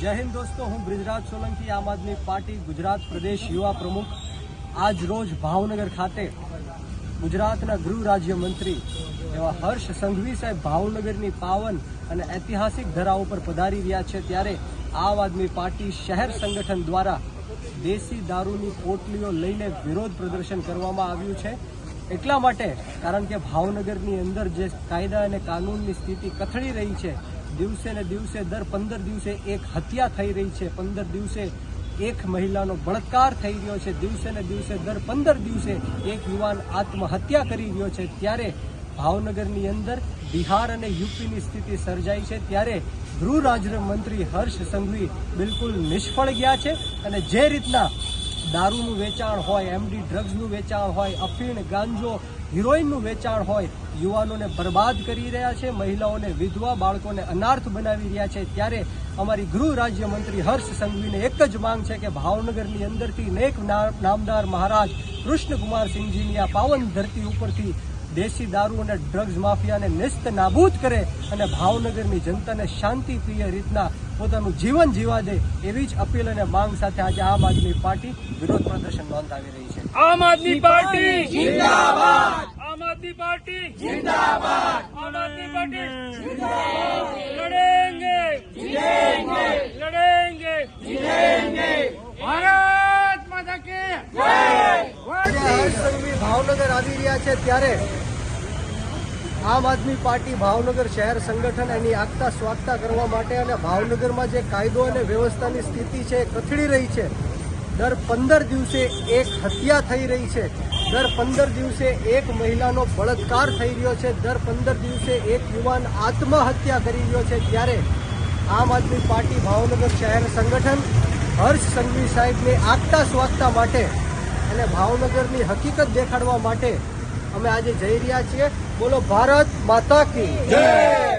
જય હિન્દ દોસ્તો, હું બ્રિજરાજ સોલંકી, આમ આદમી પાર્ટી, ગુજરાત પ્રદેશ યુવા પ્રમુખ. આજ રોજ ભાવનગર ખાતે ગુજરાતના ગૃહ રાજ્ય મંત્રી એવા હર્ષ સંઘવી સાહેબ ભાવનગરની પાવન અને ઐતિહાસિક ધરા ઉપર પધારી રહ્યા છે. ત્યારે આમ આદમી પાર્ટી શહેર સંગઠન દ્વારા દેશી દારૂની પોટલીઓ લઈને વિરોધ પ્રદર્શન કરવામાં આવ્યું છે. એટલા માટે, કારણ કે ભાવનગરની અંદર જે કાયદા અને કાનૂનની સ્થિતિ કથળી રહી છે દિવસે ને દિવસે દર પંદર દિવસે એક હત્યા થઈ રહી છે. પંદર દિવસે એક મહિલાનો બળાત્કાર થઈ રહ્યો છે. દિવસે ને દિવસે દર પંદર દિવસે એક યુવાન આત્મહત્યા કરી રહ્યો છે. ત્યારે ભાવનગરની અંદર બિહાર અને યુપીની સ્થિતિ સર્જાઈ છે. ત્યારે ગૃહ રાજ્ય મંત્રી હર્ષ સંઘવી બિલકુલ નિષ્ફળ ગયા છે અને જે રીતના દારૂનું વેચાણ હોય એમડી ડ્રગ્સનું વેચાણ હોય, અફીણ, ગાંજો, હિરોઈનનું વેચાણ હોય, યુવાનોને બરબાદ કરી રહ્યા છે, મહિલાઓને વિધવા, બાળકોને અનાર્થ બનાવી રહ્યા છે. ત્યારે અમારી ગૃહ રાજ્યમંત્રી હર્ષ સંઘવીને એક જ માંગ છે કે ભાવનગરની અંદરથી નેક નામદાર મહારાજ કૃષ્ણકુમાર સિંહજીની આ પાવન ધરતી ઉપરથી દેશી દારૂ અને ડ્રગ્સ માફિયાને નેસ્ત નાબૂદ કરે અને ભાવનગરની જનતાને શાંતિપ્રિય રીતના પોતાનું જીવન જીવા દે એવી જ અપીલ અને માંગ સાથે આજે આમ આદમી પાર્ટી વિરોધ પ્રદર્શન નોંધાવી રહી છે. આમ આદમી પાર્ટી જિંદાબાદ આમ આદમી પાર્ટી જિંદાબાદ આમ આદમી પાર્ટી ભાવનગર આવી રહ્યા છે ત્યારે આમ આદમી પાર્ટી ભાવનગર શહેર સંગઠન એની આગતા સ્વાગતા કરવા માટે અને ભાવનગરમાં જે કાયદો અને વ્યવસ્થાની સ્થિતિ છે એ કથળી રહી છે. દર પંદર દિવસે એક હત્યા થઈ રહી છે. દર પંદર દિવસે એક મહિલાનો બળાત્કાર થઈ રહ્યો છે. દર પંદર દિવસે એક યુવાન આત્મહત્યા કરી રહ્યો છે. ત્યારે આમ આદમી પાર્ટી ભાવનગર શહેર સંગઠન હર્ષ સંઘવી સાહેબને આગતા સ્વાગતા માટે અને ભાવનગરની હકીકત દેખાડવા માટે અમે આજે જઈ રહ્યા છીએ. બોલો ભારત માતા કી જય.